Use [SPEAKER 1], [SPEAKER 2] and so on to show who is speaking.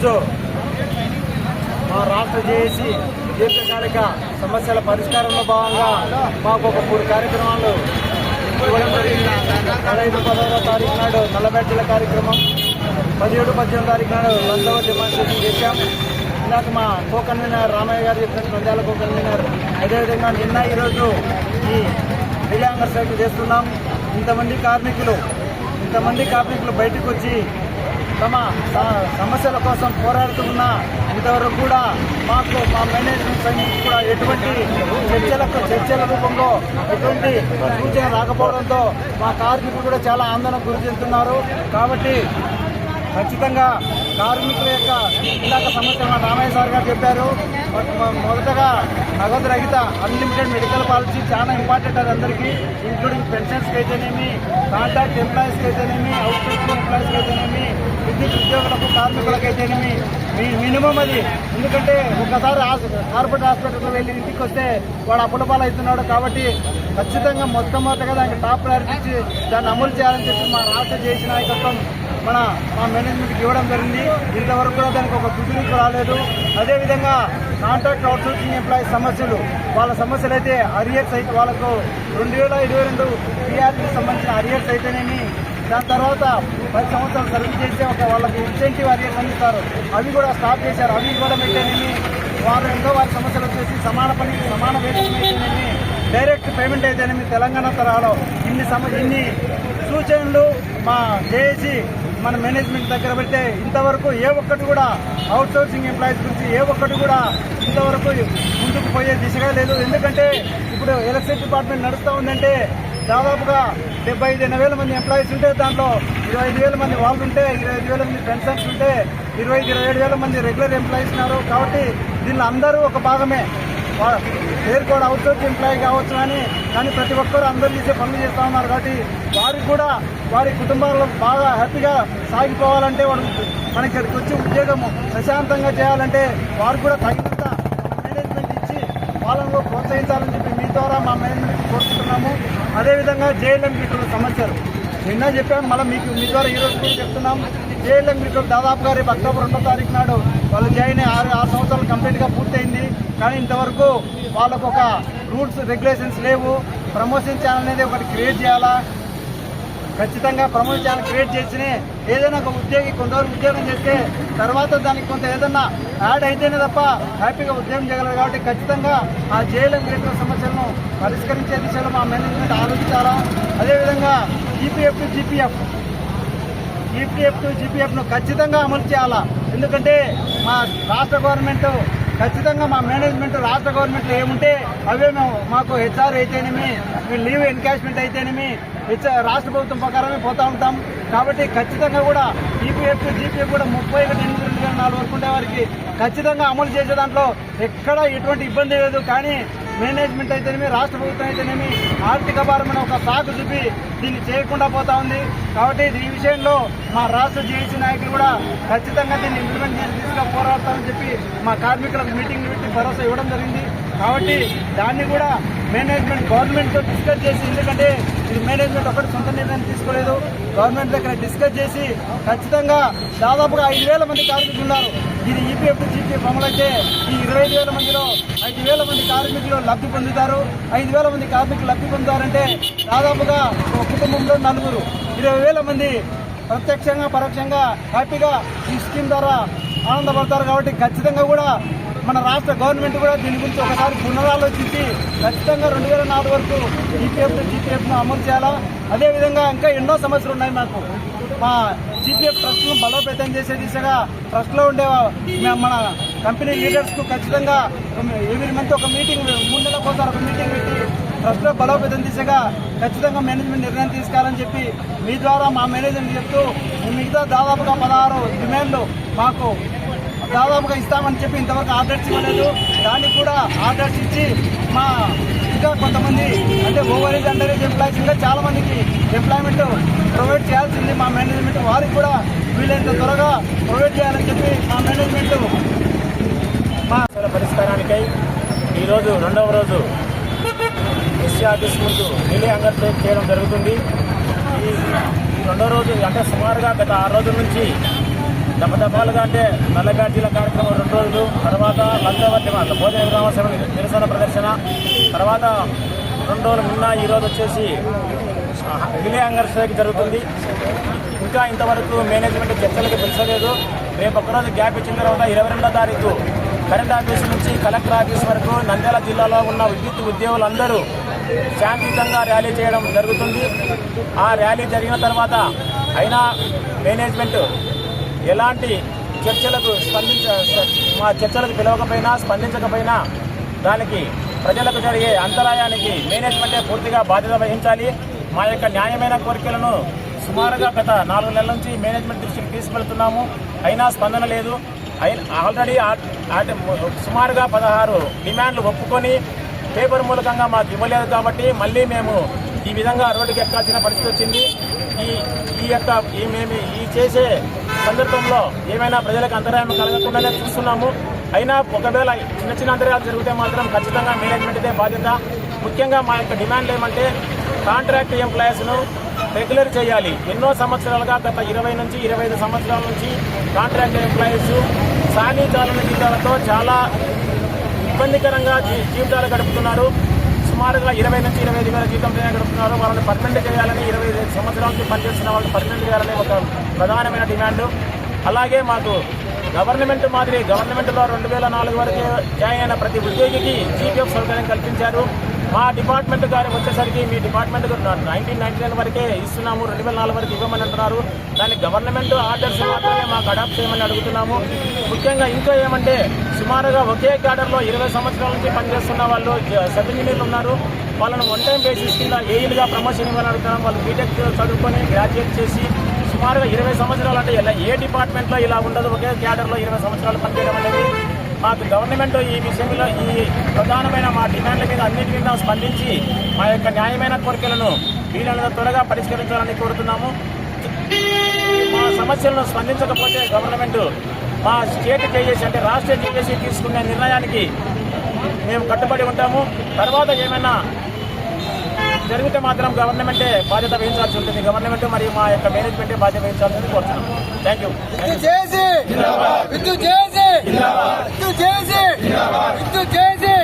[SPEAKER 1] ఈరోజు మా రాష్ట్ర జేఏసీ దీర్ఘకాలిక సమస్యల పరిష్కారంలో భాగంగా మాకు ఒక మూడు కార్యక్రమాలు ఇవ్వడం జరిగింది. పదహైదు పదహారో తారీఖు నాడు నల్లబెట్టల కార్యక్రమం పదిహేడు పద్దెనిమిది తారీఖు నాడు లందవ డెమాన్స్ట్రేషన్ చేశాం. ఇందాక మా కో కన్వీనర్ రామయ్య గారు చెప్పినట్టు నంద్యాల కో కన్వీనర్ అదేవిధంగా నిన్న ఈరోజు ఈ విజయాంగర్ సైకిల్ చేస్తున్నాం. ఇంతమంది కార్మికులు ఇంతమంది కార్మికులు బయటకు వచ్చి తమ సమస్యల కోసం పోరాడుతున్న ఇంతవరకు కూడా మాకు మా మేనేజ్మెంట్ సంఘం కూడా ఎటువంటి చర్చలకు చర్చల రూపంలో ఎటువంటి సూచన రాకపోవడంతో మా కార్మికులు కూడా చాలా ఆందోళన గురి చెందుతున్నారు. కాబట్టి ఖచ్చితంగా కార్మికుల యొక్క ఇందాక సమస్య మా రామయ్య సార్ గారు చెప్పారు. మొదటగా నగదు రహిత అన్లిమిటెడ్ మెడికల్ పాలసీ చాలా ఇంపార్టెంట్ అది అందరికీ ఇంక్లూడింగ్ పెన్షన్స్కి అయితేనేమి కాంట్రాక్ట్ ఎంప్లాయీస్కి అయితేనేమి అవుట్ సోర్సింగ్ ఎంప్లాయీస్కి అయితేనేమి విద్యుత్ ఉద్యోగులకు కార్మికులకు అయితేనేమి మినిమం అది. ఎందుకంటే ఒకసారి కార్పొరేట్ హాస్పిటల్కి వెళ్ళి ఇంటికి వస్తే వాడు అప్పుల అవుతున్నాడు కాబట్టి ఖచ్చితంగా మొట్టమొదటిగా దానికి టాప్ ప్రయారిటీ ఇచ్చి దాన్ని అమలు చేయాలని చెప్పి మా రాష్ట్ర చేసిన నాయకత్వం మన మా మేనేజ్మెంట్కి ఇవ్వడం జరిగింది. ఇంతవరకు కూడా దానికి ఒక గుర్తింపు రాలేదు. అదేవిధంగా కాంట్రాక్ట్ అవుట్సోర్సింగ్ ఎంప్లాయీ సమస్యలు వాళ్ళ సమస్యలు అయితే అరియర్స్ అయితే వాళ్ళకు రెండు వేల ఇరవై రెండు సంబంధించిన అరియర్స్ అయితేనేమి దాని తర్వాత పది సంవత్సరాలు సర్వీస్ చేస్తే ఒక వాళ్ళకి ఇన్సెంటివ్ అరియర్స్ అందిస్తారు. అవి కూడా స్టాప్ చేశారు. అవి కూడా మెయింటైన్ వారు ఎంతో వారి సమస్యలు వచ్చేసి సమాన పని సమాన వేతనం అయితేనేమి డైరెక్ట్ పేమెంట్ అయితేనేమి? తెలంగాణ తరహాలో ఇన్ని సమ ఇన్ని సూచనలు మా జేఏసీ మన మేనేజ్మెంట్ దగ్గర పెడితే ఇంతవరకు ఏ ఒక్కటి కూడా అవుట్సోర్సింగ్ ఎంప్లాయీస్ గురించి ఏ ఒక్కటి కూడా ఇంతవరకు ముందుకు పోయే దిశగా లేదు. ఎందుకంటే ఇప్పుడు ఎలక్ట్రిక్ డిపార్ట్మెంట్ నడుస్తూ ఉందంటే దాదాపుగా డెబ్బై ఐదు ఎనభై వేల మంది ఎంప్లాయీస్ ఉంటే దాంట్లో ఇరవై ఐదు వేల మంది వాళ్ళు ఉంటే ఇరవై ఐదు వేల మంది పెన్షన్స్ ఉంటే ఇరవై ఐదు ఇరవై ఏడు వేల మంది రెగ్యులర్ ఎంప్లాయీస్ ఉన్నారు. కాబట్టి దీనిలో అందరూ ఒక భాగమే. పేరు కూడా అవుట్సోర్స్ ఎంప్లాయీ కావచ్చు కానీ కానీ ప్రతి ఒక్కరు అందరూ చేసే పనులు చేస్తూ ఉన్నారు. కాబట్టి వారికి కూడా వారి కుటుంబాల్లో బాగా హ్యాపీగా సాగిపోవాలంటే వాడు మనకి ఇక్కడికి వచ్చి ఉద్యోగం ప్రశాంతంగా చేయాలంటే వారు కూడా తగినంత మేనేజ్మెంట్ ఇచ్చి వాళ్ళను ప్రోత్సహించాలని చెప్పి మీ ద్వారా అదేవిధంగా జేఎల్ఎం మీకుల సమస్యలు. నిన్న చెప్పాము మళ్ళీ మీకు మీ ద్వారా ఈరోజు కూడా చెప్తున్నాం. జేఎల్ఎం మీకులు దాదాపుగా రేపు అక్టోబర్ రెండో తారీఖు నాడు వాళ్ళు జాయిన్ ఆరు ఆరు సంవత్సరాలు కంప్లీట్గా పూర్తయింది. కానీ ఇంతవరకు వాళ్ళకు ఒక రూల్స్ రెగ్యులేషన్స్ లేవు. ప్రమోషన్ ఛానల్ అనేది ఒకటి క్రియేట్ చేయాలా? ఖచ్చితంగా ప్రమోషన్ ఛానల్ క్రియేట్ చేసి ఏదైనా ఒక ఉద్యోగి కొంతవరకు ఉద్యోగం చేస్తే తర్వాత దానికి కొంత ఏదన్నా యాడ్ అయితేనే తప్ప హ్యాపీగా ఉద్యోగం చేయగలరు కాబట్టి ఖచ్చితంగా ఆ జేఎల్ఎం రిలేటెడ్ సమస్యలను పరిష్కరించే దిశలో మా మేనేజ్మెంట్ ఆలోచించాలా? అదేవిధంగా జీపీఎఫ్ టు జీపీఎఫ్. ఈపీఎఫ్ జీపీఎఫ్ను ఖచ్చితంగా అమలు చేయాలా? ఎందుకంటే మా రాష్ట్ర గవర్నమెంట్ ఖచ్చితంగా మా మేనేజ్మెంట్ రాష్ట్ర గవర్నమెంట్ ఏముంటే అవే మేము మాకు హెచ్ఆర్ అయితేనేమి లీవ్ ఎన్కాష్మెంట్ అయితేనేమి హెచ్ఆర్ రాష్ట్ర ప్రభుత్వం ప్రకారమే పోతా ఉంటాం. కాబట్టి ఖచ్చితంగా కూడా ఈపీఎఫ్ జీపీఎఫ్ కూడా ముప్పై ఒకటి ఎనిమిది రెండు వేల నాలుగు వరకు ఉండే వారికి ఖచ్చితంగా అమలు చేసే దాంట్లో ఎక్కడ ఎటువంటి ఇబ్బంది లేదు. కానీ మేనేజ్మెంట్ అయితేనేమి రాష్ట్ర ప్రభుత్వం అయితేనేమి ఆర్థిక భారమైన ఒక సాకు చూపి దీన్ని చేయకుండా పోతా ఉంది. కాబట్టి ఈ విషయంలో మా రాష్ట్ర జేఏసీ నాయకులు కూడా ఖచ్చితంగా దీన్ని ఇంప్లిమెంట్ చేసి తీసుకుని పోరాడతామని చెప్పి మా కార్మికులకు మీటింగ్ పెట్టి భరోసా ఇవ్వడం జరిగింది. కాబట్టి దాన్ని కూడా మేనేజ్మెంట్ గవర్నమెంట్తో డిస్కస్ చేసి ఎందుకంటే ఇది మేనేజ్మెంట్ ఒకటి సొంత నిర్ణయం తీసుకోలేదు. గవర్నమెంట్ దగ్గర డిస్కస్ చేసి ఖచ్చితంగా దాదాపుగా ఐదు వేల మంది కార్మికులు ఉన్నారు. ఇది ఈపీఎఫ్ జీపీఎఫ్ అమలైతే ఈ ఇరవై ఐదు వేల మందిలో ఐదు వేల మంది కార్మికులు లబ్ధి పొందుతారు. ఐదు వేల మంది కార్మికులు లబ్ధి పొందుతారంటే దాదాపుగా ఒక కుటుంబంలో నలుగురు. ఇరవై వేల మంది ప్రత్యక్షంగా పరోక్షంగా హ్యాపీగా ఈ స్కీమ్ ద్వారా ఆనందపడతారు కాబట్టి ఖచ్చితంగా కూడా మన రాష్ట్ర గవర్నమెంట్ కూడా దీని గురించి ఒకసారి పునరాలోచించి ఖచ్చితంగా రెండు వేల నాలుగు వరకు ఈపీఎఫ్ జీపీఎఫ్ను అమలు చేయాలా? అదేవిధంగా ఇంకా ఎన్నో సమస్యలు ఉన్నాయి మాకు. మా జీపీఎఫ్ ట్రస్ట్ను బలోపేతం చేసే దిశగా ట్రస్ట్లో ఉండే మన కంపెనీ లీడర్స్కు ఖచ్చితంగా ఎవ్రీ మంత్ ఒక మీటింగ్ మూడు నెలలకు ఒక మీటింగ్ పెట్టి ట్రస్ట్లో బలోపేతం దిశగా ఖచ్చితంగా మేనేజ్మెంట్ నిర్ణయం తీసుకోవాలని చెప్పి మీ ద్వారా మా మేనేజ్మెంట్ చెప్తూ మిగతా దాదాపుగా పదహారు డిమాండ్లు మాకు దాదాపుగా ఇస్తామని చెప్పి ఇంతవరకు ఆర్డర్స్ ఇవ్వలేదు. దానికి కూడా ఆర్డర్స్ ఇచ్చి మా ఇంకా కొంతమంది అంటే over age under age employees ఇంకా చాలా మందికి ఎంప్లాయ్మెంట్ ప్రొవైడ్ చేయాల్సింది మా మేనేజ్మెంట్ వారికి కూడా వీలైనంత త్వరగా ప్రొవైడ్ చేయాలని చెప్పి మా మేనేజ్మెంట్ మా
[SPEAKER 2] పరిష్కారానికై ఈరోజు రెండవ రోజు ఎస్సీ ఆఫీస్ ముందు రిలే అంగర్ చేయడం జరుగుతుంది. ఈ రెండో రోజు అంటే సుమారుగా గత ఆరు రోజుల నుంచి దపదపాలుగా అంటే నల్ల బ్యాడ్జీల కార్యక్రమం రెండు రోజులు తర్వాత లంచవర్తి వాళ్ళ భోజన విరామ సభ నిరసన ప్రదర్శన తర్వాత రెండు రోజులు నిన్న ఈరోజు వచ్చేసి రిలే అంగర్స్ స్ట్రైక్ జరుగుతుంది. ఇంకా ఇంతవరకు మేనేజ్మెంట్ చర్చలకు పిలిచలేదు. రేపు ఒక్కరోజు గ్యాప్ ఇచ్చిన తర్వాత ఇరవై రెండో తారీఖు కరెంట్ ఆఫీస్ నుంచి కలెక్టర్ ఆఫీస్ వరకు నంద్యాల జిల్లాలో ఉన్న విద్యుత్ ఉద్యోగులందరూ శాంతియుతంగా ర్యాలీ చేయడం జరుగుతుంది. ఆ ర్యాలీ జరిగిన తర్వాత అయినా మేనేజ్మెంట్ ఎలాంటి చర్చలకు స్పందించ మా చర్చలకు పిలవకపోయినా స్పందించకపోయినా దానికి ప్రజలకు జరిగే అంతరాయానికి మేనేజ్మెంటే పూర్తిగా బాధ్యత వహించాలి. మా యొక్క న్యాయమైన కోరికలను సుమారుగా గత నాలుగు నెలల నుంచి మేనేజ్మెంట్ దృష్టికి తీసుకెళ్తున్నాము. అయినా స్పందన లేదు. ఆల్రెడీ సుమారుగా పదహారు డిమాండ్లు ఒప్పుకొని పేపర్ మూలకంగా మాకు ఇవ్వలేదు కాబట్టి మళ్ళీ మేము ఈ విధంగా రోడ్డుకి ఎక్కాల్సిన పరిస్థితి వచ్చింది. ఈ ఈ యొక్క ఈ మేము ఈ చేసే సందర్భంలో ఏమైనా ప్రజలకు అంతరాయం కలగకుండానే చూస్తున్నాము. అయినా ఒకవేళ చిన్న చిన్న అంతరాయాలు జరిగితే మాత్రం ఖచ్చితంగా మేనేజ్మెంట్దే బాధ్యత. ముఖ్యంగా మా యొక్క డిమాండ్ ఏమంటే కాంట్రాక్ట్ ఎంప్లాయీస్ను రెగ్యులర్ చేయాలి. ఎన్నో సంవత్సరాలుగా గత ఇరవై నుంచి ఇరవై ఐదు సంవత్సరాల నుంచి కాంట్రాక్ట్ ఎంప్లాయీస్ సాలీ చాలన జీతాలతో చాలా ఇబ్బందికరంగా జీ- జీవితాలు గడుపుతున్నారు. సుమారుగా ఇరవై నుంచి ఇరవై ఐదు వేల జీతంతో గడుపుతున్నారు వాళ్ళని పర్మనెంట్ చేయాలని ఇరవై ఐదు సంవత్సరాల నుంచి పనిచేస్తున్న వాళ్ళని పర్మనెంట్ చేయాలని ఒక ప్రధానమైన డిమాండ్. అలాగే మాకు గవర్నమెంట్ మాదిరి గవర్నమెంట్లో రెండు వేల నాలుగు వరకు జాయిన్ అయిన ప్రతి ఉద్యోగికి జీపీఎఫ్ సౌకర్యం కల్పించారు. మా డిపార్ట్మెంట్ గారు వచ్చేసరికి మీ డిపార్ట్మెంట్ నైన్టీన్ నైన్టీ నైన్ వరకే ఇస్తున్నాము రెండు వేల నాలుగు వరకు ఇవ్వమని అంటున్నారు. దాన్ని గవర్నమెంట్ ఆర్డర్స్ మాత్రమే మాకు అడాప్ట్ చేయమని అడుగుతున్నాము. ముఖ్యంగా ఇంకా ఏమంటే సుమారుగా ఒకే క్యాడర్లో ఇరవై సంవత్సరాల నుంచి పనిచేస్తున్న వాళ్ళు సబ్ ఇంజనీర్లు ఉన్నారు. వాళ్ళను వన్ టైం బేసిస్ కింద ఏఈలుగా ప్రమోషన్ ఇవ్వాలని అడుగుతున్నాం వాళ్ళు బీటెక్ చదువుకొని గ్రాడ్యుయేట్ చేసి సుమారుగా ఇరవై సంవత్సరాలు అంటే ఇలా ఏ డిపార్ట్మెంట్లో ఇలా ఉండదు ఒకే క్యాడర్లో ఇరవై సంవత్సరాలు పనిచేయడం అనేది మాకు గవర్నమెంట్ ఈ విషయంలో ఈ ప్రధానమైన మా డిమాండ్ల మీద అన్నిటి మీద స్పందించి మా యొక్క న్యాయమైన కోరికలను వీలైనంత త్వరగా పరిష్కరించాలని కోరుతున్నాము. మా సమస్యలను స్పందించకపోతే గవర్నమెంట్ మా స్టేట్ చేసి అంటే రాష్ట్ర చేసి తీసుకునే నిర్ణయానికి మేము కట్టుబడి ఉంటాము. తర్వాత ఏమైనా జరిగితే మాత్రం గవర్నమెంటే బాధ్యత వహించాల్సి ఉంటుంది గవర్నమెంట్ మరియు మా యొక్క మేనేజ్మెంటే బాధ్యత వహించాల్సి ఉంటుంది కోరుతున్నాం థ్యాంక్ యూ
[SPEAKER 3] విద్యుత్ చేసి విద్యుత్ చేసి విద్యుత్ చేసి విద్యుత్ చేసి